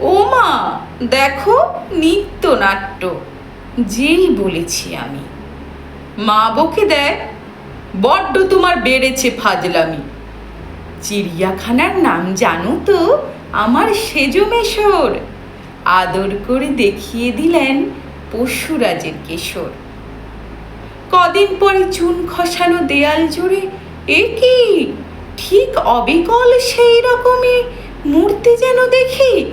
ও মা দেখো নিত্যনাট্য। যেই বলেছি আমি। মা বকে দেয়, বড্ড তোমার বেড়েছে ফাজলামি। চিড়িয়াখানার নাম জানো তো, আমার সেজো মেশর। আদর করে দেখিয়ে দিলেন পশুরাজের কেশর। কদিন পরে চুন খসানো দেয়াল জুড়ে, এ কি? ঠিক অবিকল সেই রকমই, মূর্তি যেন দেখি।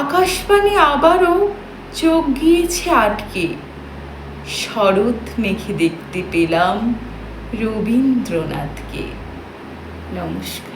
আকাশবাণী আবারও চোখ গিয়েছে আটকে। শরৎ মেখে দেখতে পেলাম রবীন্দ্রনাথকে। নমস্কার।